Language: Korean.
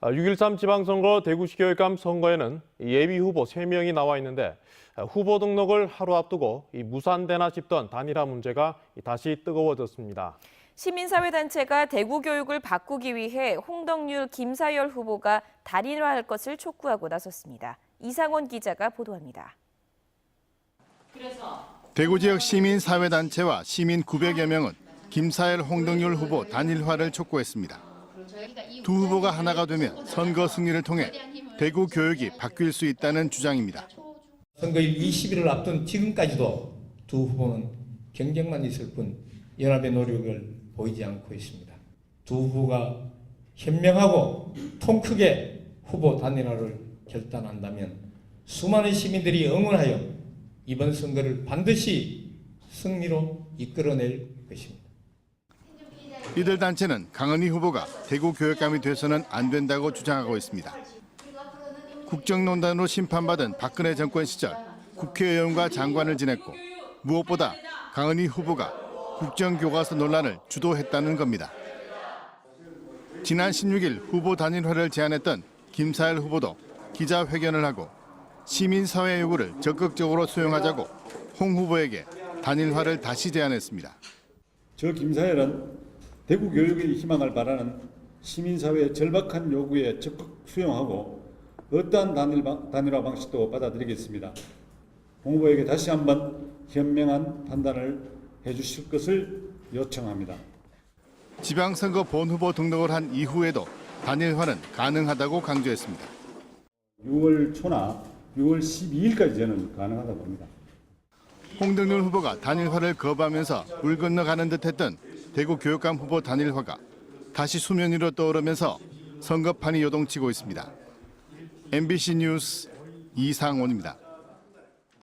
6.13 지방선거 대구시 교육감 선거에는 예비 후보 3명이 나와 있는데 후보 등록을 하루 앞두고 이 무산되나 싶던 단일화 문제가 다시 뜨거워졌습니다. 시민사회단체가 대구 교육을 바꾸기 위해 홍덕률, 김사열 후보가 단일화할 것을 촉구하고 나섰습니다. 이상원 기자가 보도합니다. 대구 지역 시민 사회단체와 시민 900여 명은 김사열 홍덕률 후보 단일화를 촉구했습니다. 두 후보가 하나가 되면 선거 승리를 통해 대구 교육이 바뀔 수 있다는 주장입니다. 선거일 20일을 앞둔 지금까지도 두 후보는 경쟁만 있을 뿐 연합의 노력을 보이지 않고 있습니다. 두 후보가 현명하고 통 크게 후보 단일화를 결단한다면 수많은 시민들이 응원하여 이번 선거를 반드시 승리로 이끌어낼 것입니다. 이들 단체는 강은희 후보가 대구 교육감이 돼서는 안 된다고 주장하고 있습니다. 국정농단으로 심판받은 박근혜 정권 시절 국회의원과 장관을 지냈고 무엇보다 강은희 후보가 국정교과서 논란을 주도했다는 겁니다. 지난 16일 후보 단일화를 제안했던 김사열 후보도 기자회견을 하고 시민사회 요구를 적극적으로 수용하자고 홍 후보에게 단일화를 다시 제안했습니다. 저 김사열은 대구 교육의 희망을 바라는 시민사회의 절박한 요구에 적극 수용하고 어떠한 단일, 단일화 방식도 받아들이겠습니다. 홍 후보에게 다시 한번 현명한 판단을 해주실 것을 요청합니다. 지방선거 본 후보 등록을 한 이후에도 단일화는 가능하다고 강조했습니다. 6월 초나 6월 12일까지 저는 가능하다고 봅니다. 홍덕률 후보가 단일화를 거부하면서 물 건너가는 듯했던 대구 교육감 후보 단일화가 다시 수면 위로 떠오르면서 선거판이 요동치고 있습니다. MBC 뉴스 이상원입니다.